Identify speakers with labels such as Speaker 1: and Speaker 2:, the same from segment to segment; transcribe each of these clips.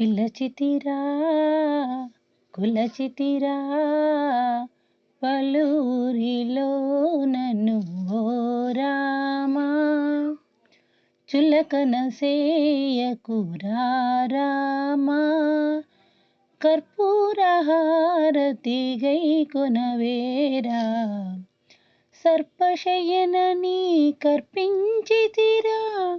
Speaker 1: పిలచితిరా కులచితిరా పలురిలో నన్ను ఓ రామా. చులకన సేయకురా రామా. కర్పూరహారతిగై కొనవేరా. సర్పశయనని కర్పించితిరా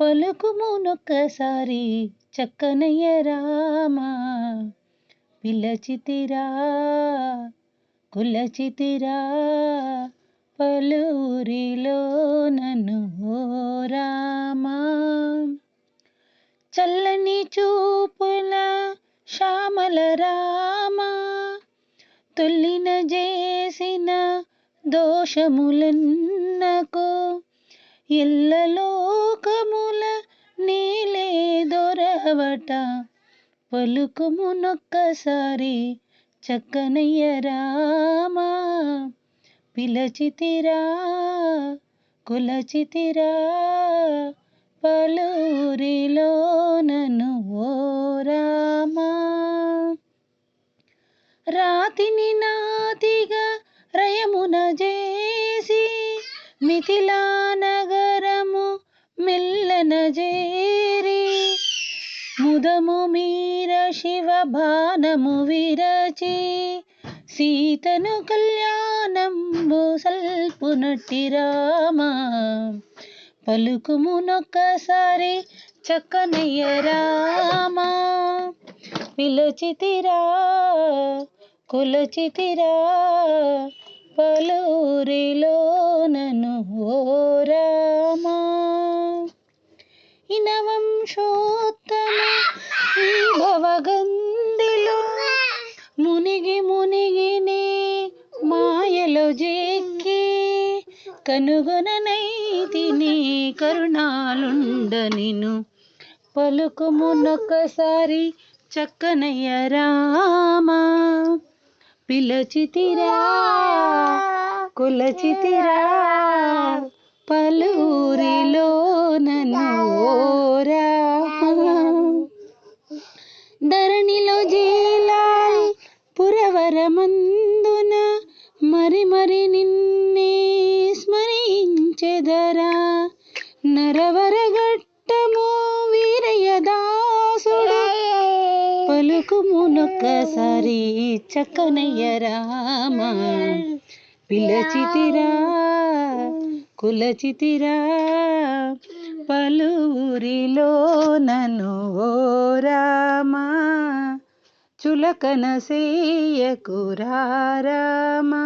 Speaker 1: పలుకుమునొక్కసారి చక్కనయ్య రామా. పిలచితిరా కులచితిరా పలురిలో నన్ను ఓ రామా. చల్లని చూపుల శ్యామల రామా తొల్లిన చేసిన దోషములన్నకో. ఎల్లలోకముల నీలే దొరవట. పలుకుమునొక్కసారి చక్కనయ్య రామా. పిలచితిరా కులచితిరా పలురిలో నను ఓ రామా. రాతిని నాతిగా రయమున చేసి మిథిలా నజేరి ముదము మీర శివ బాణము విరచి సీతను కళ్యాణంబు సల్పునట్టి రామా. పలుకుమునొక్కసారి చక్కనయ్య రామ. పిలచితిరా కులచితిరా పలురిలో నను ఓరా. ఇనవంశోత్తమ భవగందిలో మునిగి మునిగిని మాయలో జెక్కి కనుగొననైతిని కరుణాలుండ నిను పలుకుమునొక్కసారి చక్కనయ్య రామా పిలచితిరా కులచితిరా పలురిలో మందున మరి మరి నిన్నే స్మరించెదరా? నరవరగట్టము వీరయదాసుడు పలుకుమునొక్కసారి చక్కనయ్యరామా పిలచితిరా కులచితిరా పలువురిలో నను ఓ రామా. చులకన సేయకురా రామా